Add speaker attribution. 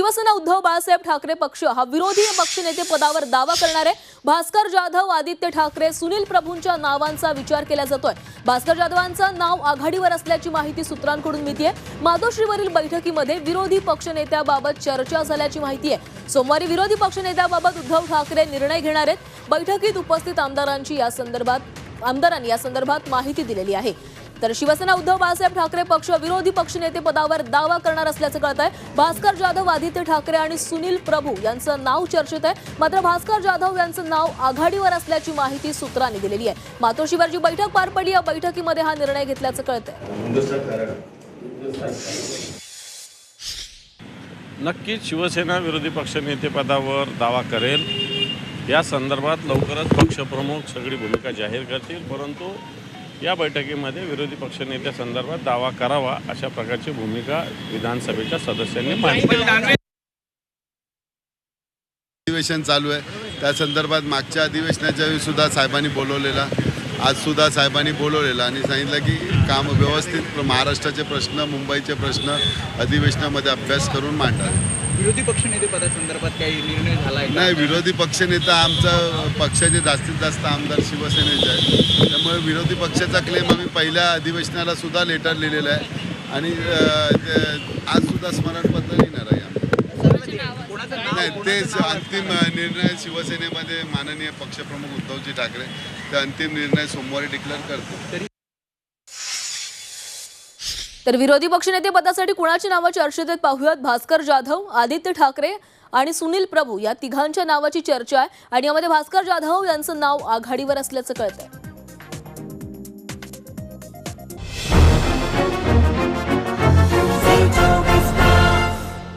Speaker 1: शिवसेना उद्धव बाळासाहेब ठाकरे पक्ष हा विरोधी पक्षनेते पदावर दावा करणारे भास्कर जाधव आदित्य ठाकरे सुनील प्रभूंच्या नावांचा विचार केला जातोय. भास्कर जाधवांचं नाव आघाडीवर असल्याची माहिती सूत्रांकडून मिळतीये. मातोश्रीवरील बैठकीमध्ये विरोधी पक्षनेत्याबाबत चर्चा झाल्याची माहिती आहे. सोमवारी विरोधी पक्षनेत्याबाबत उद्धव ठाकरे निर्णय घेणार आहेत. बैठकीत उपस्थित आमदारांची या संदर्भात आमदारांनी या संदर्भात माहिती दिलेली आहे. तर शिवसेना उद्धव बाळासाहेब ठाकरे पक्ष विरोधी पक्षनेते पदावर दावा करणार असल्याचं कळत आहे भास्कर जाधव आदित्य ठाकरे आणि सुनील प्रभू यांचं नाव चर्चेत आहे. मात्र भास्कर जाधव यांचं नाव आघाडीवर असल्याची माहिती सूत्रांनी दिलेली आहे. मातोश्रीवर जी बैठक पार पडली. या बैठकीमध्ये हा निर्णय घेतल्याचं कळत आहे
Speaker 2: नक्कीच शिवसेना विरोधी पक्षनेतेपदावर दावा करेल. या संदर्भात लवकरच पक्षप्रमुख सगळी भूमिका जाहीर करतील. परंतु या बैठकीमध्ये विरोधी पक्षनेत्यासंदर्भात दावा करावा अशा प्रकारची भूमिका विधानसभेच्या सदस्यांनी मांडली.
Speaker 3: अधिवेशन चालू आहे. त्या संदर्भात मागच्या अधिवेशनाच्या वेळी सुद्धा साहेबांनी बोलवलेला आज सुद्धा साहेबांनी बोलवलेलं आणि सांगितलं की काम व्यवस्थित महाराष्ट्राचे प्रश्न मुंबईचे प्रश्न अधिवेशनामध्ये अभ्यास करून मांडावे.
Speaker 4: विरोधी पक्षनेते पदासंदर्भात काही निर्णय झाला?
Speaker 3: नाही विरोधी पक्षनेता आमचा पक्षाचे जास्तीत जास्त आमदार शिवसेनेचे आहेत. त्यामुळे विरोधी पक्षाचा क्लेम आम्ही पहिल्या अधिवेशनाला सुद्धा लेटर लिहिलेला आहे. आणि आज सुद्धा स्मरणपत्र लिहिणार आहे नाही तेच अंतिम निर्णय शिवसेनेमध्ये माननीय पक्षप्रमुख उद्धवजी ठाकरे. ते अंतिम निर्णय सोमवारी डिक्लेअर करतील.
Speaker 1: तर विरोधी पक्षनेते पदासाठी कुणाची नावं चर्चेत आहेत पाहूयात. भास्कर जाधव आदित्य ठाकरे आणि सुनील प्रभू या तिघांच्या नावाची चर्चा आहे. आणि यामध्ये भास्कर जाधव यांचं नाव आघाडीवर असल्याचं कळतंय.